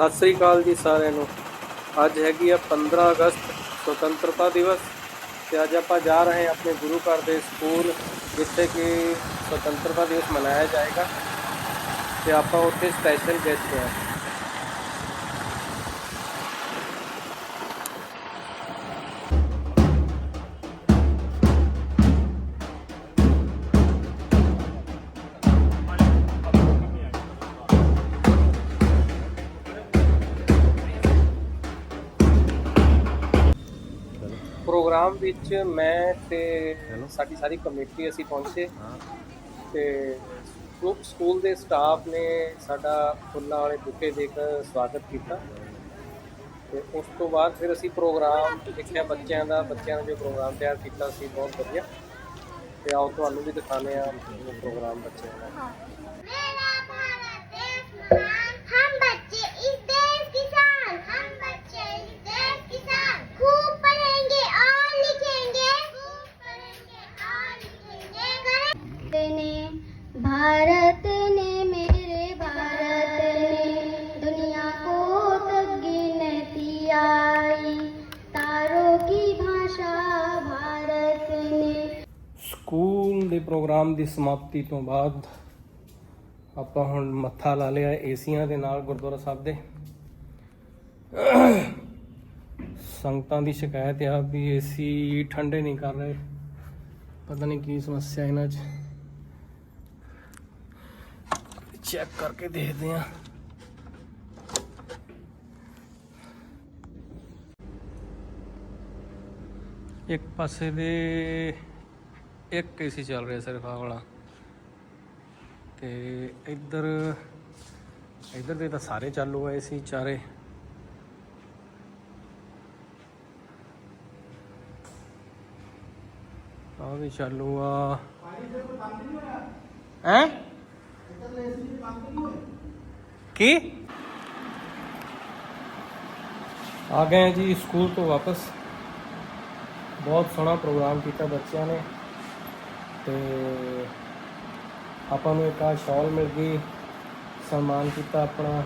ਸਤਿ ਸ੍ਰੀ ਅਕਾਲ ਜੀ ਸਾਰਿਆਂ ਨੂੰ। ਅੱਜ ਹੈਗੀ ਆ 15 ਅਗਸਤ, ਸੁਤੰਤਰਤਾ ਦਿਵਸ ਤੇ ਅੱਜ ਆਪਾਂ ਜਾ ਰਹੇ ਹਾਂ ਆਪਣੇ ਗੁਰੂ ਘਰ ਦੇ ਸਕੂਲ, ਜਿੱਥੇ ਕਿ ਸੁਤੰਤਰਤਾ ਦਿਵਸ ਮਨਾਇਆ ਜਾਏਗਾ ਤੇ ਆਪਾਂ ਉੱਥੇ ਸਪੈਸ਼ਲ ਗੈਸਟ ਹਾਂ। ਪ੍ਰੋਗਰਾਮ ਵਿੱਚ ਮੈਂ ਤੇ ਸਾਡੀ ਸਾਰੀ ਕਮੇਟੀ ਅਸੀਂ ਪਹੁੰਚੇ। ਤੇ ਸਕੂ- ਸਕੂਲ ਦੇ ਸਟਾਫ ਨੇ ਸਾਡਾ ਫੁੱਲਾਂ ਵਾਲੇ ਬੁਕੇ ਦੇ ਕੇ ਸਵਾਗਤ ਕੀਤਾ। ਤੇ ਉਸ ਤੋਂ ਬਾਅਦ ਫਿਰ ਅਸੀਂ ਪ੍ਰੋਗਰਾਮ ਦੇਖਿਆ ਬੱਚਿਆਂ ਦਾ ਬੱਚਿਆਂ ਨੇ ਜੋ ਪ੍ਰੋਗਰਾਮ ਤਿਆਰ ਕੀਤਾ ਸੀ ਬਹੁਤ ਵਧੀਆ। ਤੇ ਆਓ ਤੁਹਾਨੂੰ ਵੀ ਦਿਖਾਣੇ ਆ ਪ੍ਰੋਗਰਾਮ ਬੱਚਿਆਂ ਦਾ। ਪ੍ਰੋਗਰਾਮ ਦੀ ਸਮਾਪਤੀ ਤੋਂ ਬਾਅਦ ਆਪਾਂ ਹੁਣ ਮੱਥਾ ਲਾ ਲਿਆ ਏਸੀਆਂ ਦੇ ਨਾਲ ਗੁਰਦੁਆਰਾ ਸਾਹਿਬ ਦੇ। ਸੰਗਤਾਂ ਦੀ ਸ਼ਿਕਾਇਤ ਆ ਵੀ ਏਸੀ ਠੰਡੇ ਨਹੀਂ ਕਰ ਰਹੇ। ਪਤਾ ਨਹੀਂ ਕੀ ਸਮੱਸਿਆ ਇਹਨਾਂ 'ਚ। ਚੈੱਕ ਕਰਕੇ ਦੇਖਦੇ ਆ ਇੱਕ ਪਾਸੇ ਦੇ ਇੱਕ ਏਸੀ ਚੱਲ ਰਿਹਾ ਸਿਰਫ ਆਹ ਵਾਲਾ। ਤੇ ਇੱਧਰ ਇੱਧਰ ਦੇ ਤਾਂ ਸਾਰੇ ਚਾਲੂ ਆ ਏਸੀ ਚਾਰੇ। ਆ ਵੀ ਚਾਲੂ ਆ। ਹੈ? ਕੀ? ਆ ਗਏ ਜੀ ਸਕੂਲ ਤੋਂ ਵਾਪਸ। ਬਹੁਤ ਸੋਹਣਾ ਪ੍ਰੋਗਰਾਮ ਕੀਤਾ ਬੱਚਿਆਂ ਨੇ। ਤੇ ਆਪਾਂ ਨੂੰ ਇੱਕ ਆ ਸ਼ਾਲ ਮਿਲ ਗਈ, ਸਨਮਾਨ ਕੀਤਾ ਆਪਣਾ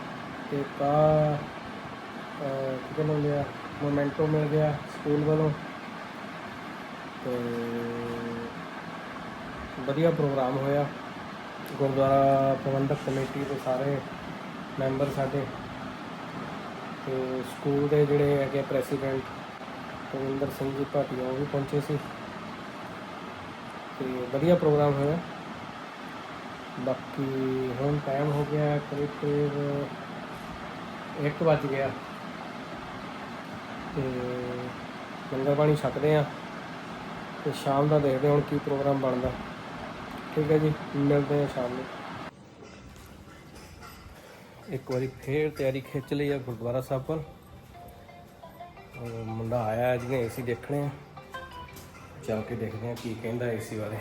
ਤੇ ਕਾ ਕੀ ਕਹਿੰਦੇ ਆ, ਮੋਮੈਂਟੋ ਮਿਲ ਗਿਆ ਸਕੂਲ ਵੱਲੋਂ। ਤੇ ਵਧੀਆ ਪ੍ਰੋਗਰਾਮ ਹੋਇਆ, ਗੁਰਦੁਆਰਾ ਪ੍ਰਬੰਧਕ ਕਮੇਟੀ ਦੇ ਸਾਰੇ ਮੈਂਬਰ ਸਾਡੇ ਤੇ ਸਕੂਲ ਦੇ ਜਿਹੜੇ ਹੈਗੇ ਪ੍ਰੈਸੀਡੈਂਟ ਕੁਲਵਿੰਦਰ ਸਿੰਘ ਜੀ ਭਾਟੀਆ ਉਹ ਵੀ ਪਹੁੰਚੇ ਸੀ। ਤੇ ਵਧੀਆ ਪ੍ਰੋਗਰਾਮ ਹੋਇਆ। ਬਾਕੀ ਹੁਣ ਟਾਈਮ ਹੋ ਗਿਆ ਕਰੀਬ ਕਰੀਬ 1 ਵੱਜ ਗਿਆ। ਤੇ ਲੰਗਰ ਪਾਣੀ ਛਕਦੇ ਆ ਤੇ ਸ਼ਾਮ ਦਾ ਦੇਖਦੇ ਹਾਂ ਹੁਣ ਕੀ ਪ੍ਰੋਗਰਾਮ ਬਣਦਾ। ਠੀਕ ਹੈ ਜੀ, ਮਿਲਦੇ ਹਾਂ ਸ਼ਾਮ ਨੂੰ। ਇੱਕ ਵਾਰੀ ਫੇਰ ਤਿਆਰੀ ਖਿੱਚ ਲਈ ਆ ਗੁਰਦੁਆਰਾ ਸਾਹਿਬ ਪਰ ਮੁੰਡਾ ਆਇਆ, ਜਿਹਨੇ ਏਸੀ ਦੇਖਣੇ ਆ। ਚੱਲ ਕੇ ਦੇਖਦੇ ਆ ਕੀ ਕਹਿੰਦਾ ਏਸੀ ਬਾਰੇ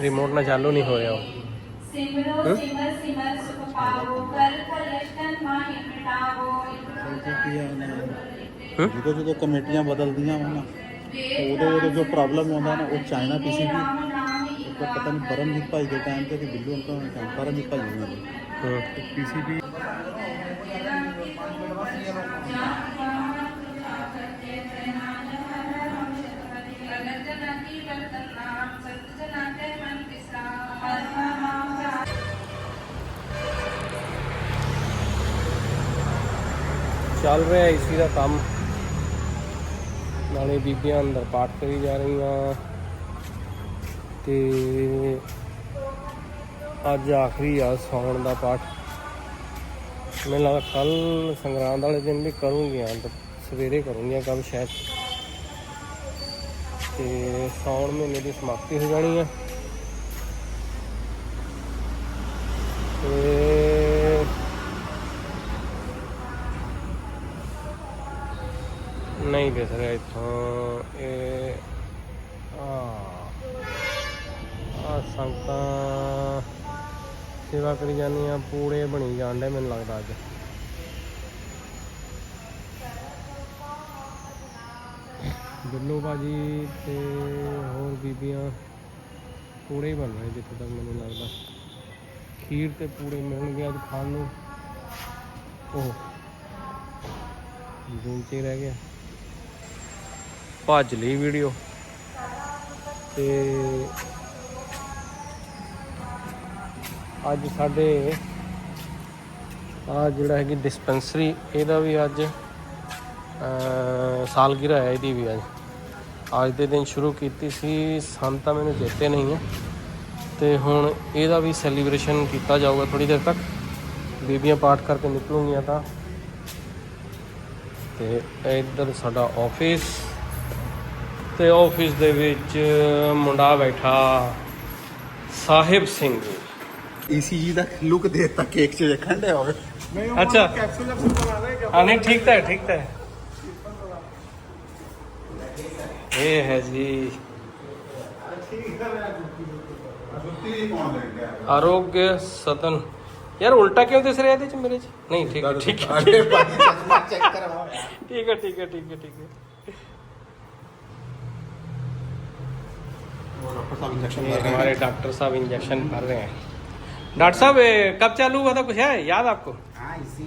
ਰਿਮੋਟ ਨਾਲ ਚਾਲੂ ਨਹੀਂ ਹੋ ਰਿਹਾ ਸਿਮਰ ਸਿਮਰ ਸੁਖ ਪਾਵੋ ਕਲ ਕਲੇਸ਼ਟਨ ਮਾਹਿ ਮਿਟਾਵੋ ਹੂੰ? ਜਦੋਂ ਜਦੋਂ ਕਮੇਟੀਆਂ ਬਦਲਦੀਆਂ ਵਾ ਨਾ ਉਦੋਂ ਉਦੋਂ ਜੋ ਪ੍ਰੋਬਲਮ ਆਉਂਦਾ ਨਾ ਉਹ ਚਾਈਨਾ ਪੀਸੀਬੀ ਇੱਕ ਪਤਾ ਨਹੀਂ ਪਰਮਜੀਤ ਭਾਈ ਦੇ ਟਾਈਮ ਤੇ ਕਿ ਬਿੱਲੂ ਅੰਕਲ ਦੇ ਟਾਈਮ ਪਰਮਜੀਤ ਭਾਈ ਹੂੰ। ਪੀਸੀਬੀ ਚੱਲ ਰਿਹਾ ਏਸੀ ਦਾ ਕੰਮ। ਨਾਲੇ ਬੀਬੀਆਂ ਅੰਦਰ ਪਾਠ ਕਰੀ ਜਾ ਰਹੀਆਂ। ਤੇ ਅੱਜ ਆਖਰੀ ਆ ਸੌਣ ਦਾ ਪਾਠ। ਮੈਨੂੰ ਲੱਗਦਾ ਕੱਲ ਸੰਗਰਾਂਦ ਵਾਲੇ ਦਿਨ ਵੀ ਕਰੂੰਗੀਆਂ ਸਵੇਰੇ ਕਰੂੰਗੀਆਂ ਕੱਲ ਸ਼ਾਇਦ। ਤੇ ਸੌਣ ਮਹੀਨੇ ਦੀ ਸਮਾਪਤੀ ਹੋ ਜਾਣੀ ਆ। ਤੇ ਨਹੀਂ ਹੀ ਦਿਸ ਇੱਥੋਂ, ਇਹ ਆ ਸੰਗਤਾਂ ਸੇਵਾ ਕਰੀ ਜਾਂਦੀਆਂ ਪੂੜੇ ਬਣੀ ਜਾਂਦੇ ਮੈਨੂੰ ਲੱਗਦਾ ਅੱਜ। ਬਿੱਲੂ ਬਾਜੀ ਤੇ ਹੋਰ ਬੀਬੀਆਂ ਪੂੜੇ ਹੀ ਬਣ ਰਹੇ ਜਿੱਥੇ ਤੱਕ ਮੈਨੂੰ ਲੱਗਦਾ। ਖੀਰ ਤੇ ਪੂੜੇ ਮਿਲਣਗੇ ਅੱਜ ਖਾਣ ਨੂੰ। ਉਹ ਜੂਨ ਚ ਹੀ ਰਹਿ ਗਿਆ। ਭੱਜ ਲਈ ਵੀਡੀਓ। ਤੇ ਅੱਜ ਸਾਡੇ ਆ ਜਿਹੜਾ ਹੈਗੀ ਡਿਸਪੈਂਸਰੀ ਇਹਦਾ ਵੀ ਅੱਜ ਅਹ, ਸਾਲਗਿਰਾ ਹੈ ਇਹਦੀ ਵੀ ਅੱਜ। ਅੱਜ ਦੇ ਦਿਨ ਸ਼ੁਰੂ ਕੀਤੀ ਸੀ ਸਾਨੂੰ ਤਾਂ ਮੈਨੂੰ ਚੇਤੇ ਨਹੀਂ ਹੈ। ਤੇ ਹੁਣ ਇਹਦਾ ਵੀ ਸੈਲੀਬ੍ਰੇਸ਼ਨ ਕੀਤਾ ਜਾਊਗਾ ਥੋੜੀ ਦੇਰ ਤੱਕ। ਬੀਬੀਆਂ ਪਾਠ ਕਰਕੇ ਨਿਕਲੂਗੀਆਂ ਤਾਂ। ਤੇ ਇੱਧਰ ਸਾਡਾ ਆਫਿਸ ਤੇ ਆਫਿਸ ਦੇ ਵਿੱਚ ਮੁੰਡਾ ਬੈਠਾ ਸਾਹਿਬ ਸਿੰਘ। ਈਸੀਜੀ ਦਾ ਲੁੱਕ ਦੇ ਦਿੱਤਾ ਕੇਕ 'ਚ ਦੇਖਣ ਦੇ ਹੋਵੇ। ਅੱਛਾ। ਹਾਂ ਨਹੀਂ ਠੀਕ ਤਾਂ ਠੀਕ ਤਾਂ ਇਹ ਹੈ ਜੀ। ਆਰੋਗ੍य ਸਤਨ ਯਾਰ ਉਲਟਾ ਕਿਉਂ ਦਿਸ ਰਿਹਾ ਇਹਦੇ ਚ ਮੇਰੇ ਚ? ਨਹੀਂ ਠੀਕ ਠੀਕ ਹੈ ਠੀਕ ਹੈ ਠੀਕ ਹੈ ਠੀਕ ਹੈ। डॉक्टर साहब इंजेक्शन ये मार रहे हमारे डॉक्टर साहब इंजेक्शन कर रहे हैं। डॉक्टर साहब कब चालू हुआ था कुछ है? याद आपको? हाँ इसी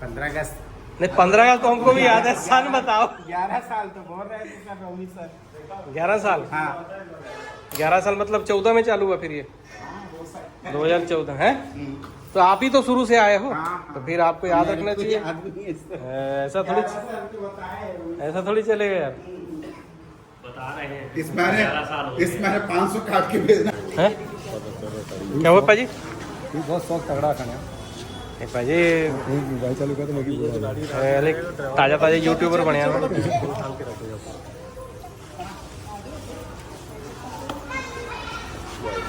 पंद्रह अगस्त। नहीं पंद्रह का तो हमको भी याद है। सन बताओ। ग्यारह साल तो बोल रहे थे सर रोहित सर ग्यारह साल? हाँ। ग्यारह साल मतलब चौदह में चालू हुआ फिर ये? दो हज़ार चौदह है? तो आप ही तो शुरू से आए हो। हाँ, हाँ। तो फिर आपको याद रखना चाहिए। है। ऐसा थोड़ी तो ऐसा थोड़ी चलेगा यार। इस मैंने इस मैंने 500 काट के भेजना है क्या हुआ पाजी तू बहुत शौक तगड़ा खाने नहीं पाजी भाई चालू कर तो मैं पहले ताजा ताजा यूट्यूबर बने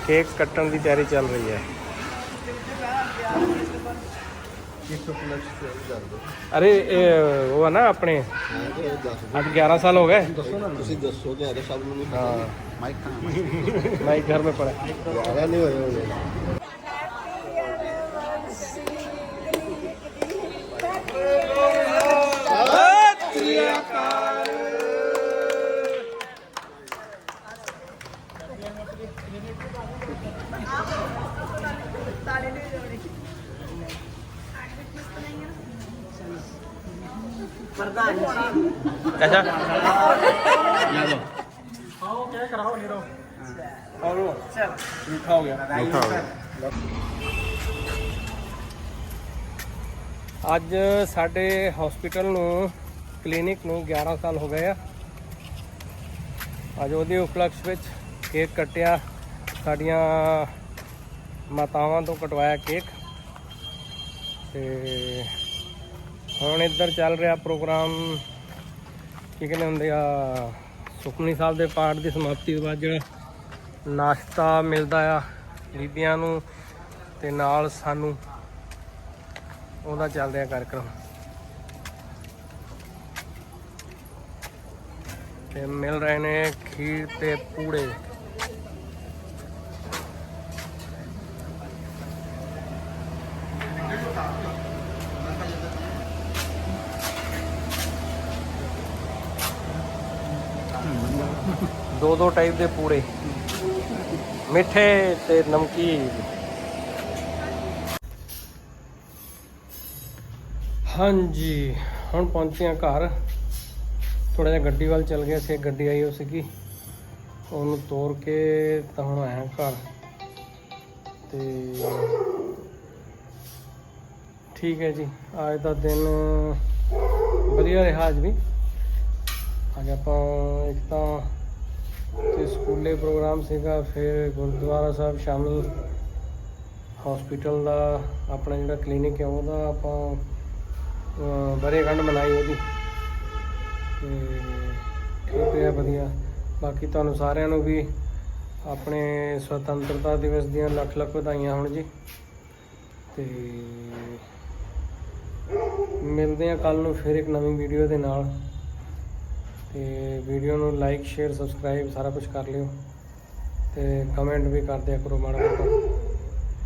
केक कटन की तैयारी चल रही है अरे ये वो है ना अपने आज 11 साल हो गए ਤੁਸੀਂ ਦੱਸੋ ਕਿ ਇਹਦੇ ਸਭ ਨੂੰ ਪ੍ਰਧਾਨ ਜੀ ਅੱਛਾ ਅੱਜ ਸਾਡੇ ਹਸਪੀਟਲ ਨੂੰ ਕਲੀਨਿਕ ਨੂੰ 11 ਸਾਲ ਹੋ ਗਏ ਆ। ਅੱਜ ਉਹਦੇ ਉਪਲਕਸ਼ ਵਿੱਚ ਕੇਕ ਕੱਟਿਆ, ਸਾਡੀਆਂ ਮਾਤਾਵਾਂ ਤੋਂ ਕਟਵਾਇਆ ਕੇਕ ਤੇ ਹੁਣ ਇੱਧਰ ਚੱਲ ਰਿਹਾ ਪ੍ਰੋਗਰਾਮ, ਕੀ ਕਹਿੰਦੇ ਹੁੰਦੇ ਆ, ਸੁਖਮਨੀ ਸਾਹਿਬ ਦੇ ਪਾਠ ਦੀ ਸਮਾਪਤੀ ਤੋਂ ਬਾਅਦ ਜਿਹੜਾ ਨਾਸ਼ਤਾ ਮਿਲਦਾ ਆ ਬੀਬੀਆਂ ਨੂੰ ਤੇ ਨਾਲ ਸਾਨੂੰ ਉਹਦਾ ਚੱਲ ਰਿਹਾ ਕਾਰਜਕ੍ਰਮ। ਤੇ ਮਿਲ ਰਹੇ ਨੇ ਖੀਰ ਤੇ ਪੂੜੇ। ਦੋ ਦੋ ਟਾਈਪ ਦੇ ਪੂੜੇ। ਮਿੱਠੇ ਤੇ ਨਮਕੀਨ। ਹਾਂਜੀ, ਹੁਣ ਪਹੁੰਚੇ ਹਾਂ ਘਰ। ਥੋੜਾ ਜਿਹਾ ਗੱਡੀ ਵੱਲ ਚੱਲ ਗਿਆ ਸੀ, ਇੱਕ ਗੱਡੀ ਆਈ ਹੋ ਸੀਗੀ। ਉਹਨੂੰ ਤੋੜ ਕੇ ਤਾਂ ਹੁਣ ਆਇਆ ਘਰ। ਤੇ ਠੀਕ ਹੈ ਜੀ, ਅੱਜ ਦਾ ਦਿਨ ਵਧੀਆ ਰਿਹਾ ਅੱਜ ਵੀ। ਅੱਜ ਆਪਾਂ ਇੱਕ ਤਾਂ ਤੇ ਸਕੂਲੇ ਪ੍ਰੋਗਰਾਮ ਸੀਗਾ, ਫਿਰ ਗੁਰਦੁਆਰਾ ਸਾਹਿਬ ਸ਼ਾਮੀ ਹਸਪੀਟਲ ਦਾ ਆਪਣਾ ਜਿਹੜਾ ਕਲੀਨਿਕ ਹੈ ਉਹਦਾ ਆਪਾਂ ਬਰੇਗੰਢ ਮਨਾਈ ਉਹਦੀ। ਤੇ ਠੀਕ ਰਿਹਾ, ਵਧੀਆ। ਬਾਕੀ ਤੁਹਾਨੂੰ ਸਾਰਿਆਂ ਨੂੰ ਵੀ ਆਪਣੇ ਸੁਤੰਤਰਤਾ ਦਿਵਸ ਦੀਆਂ ਲੱਖ ਲੱਖ ਵਧਾਈਆਂ ਹੋਣ ਜੀ। ਤੇ ਮਿਲਦੇ ਆ ਕੱਲ ਨੂੰ ਫਿਰ ਇੱਕ ਨਵੀਂ ਵੀਡੀਓ ਦੇ ਨਾਲ। ਤੇ ਵੀਡੀਓ ਨੂੰ ਲਾਈਕ ਸ਼ੇਅਰ ਸਬਸਕ੍ਰਾਈਬ ਸਾਰਾ ਕੁਝ ਕਰ ਲਿਓ ਤੇ ਕਮੈਂਟ ਵੀ ਕਰ ਦਿਆ ਕਰੋ ਮਾੜਾ ਮੋਟਾ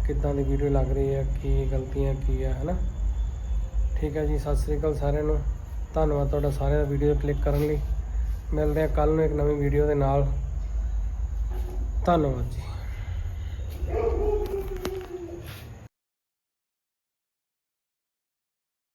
ਕਿੱਦਾਂ ਦੀ ਵੀਡੀਓ ਲੱਗ ਰਹੀ ਹੈ, ਕੀ ਗਲਤੀਆਂ ਕੀ ਹੈ ਹਨਾ? ਠੀਕ ਹੈ ਜੀ, ਸਤਿ ਸ੍ਰੀ ਅਕਾਲ ਸਾਰਿਆਂ ਨੂੰ। ਧੰਨਵਾਦ ਤੁਹਾਡਾ ਸਾਰਿਆਂ ਦਾ ਵੀਡੀਓ ਕਲਿੱਕ ਕਰਨ ਲਈ। ਮਿਲਦੇ ਹਾਂ ਕੱਲ ਨੂੰ ਇੱਕ ਨਵੀਂ ਵੀਡੀਓ ਦੇ ਨਾਲ। ਧੰਨਵਾਦ ਜੀ।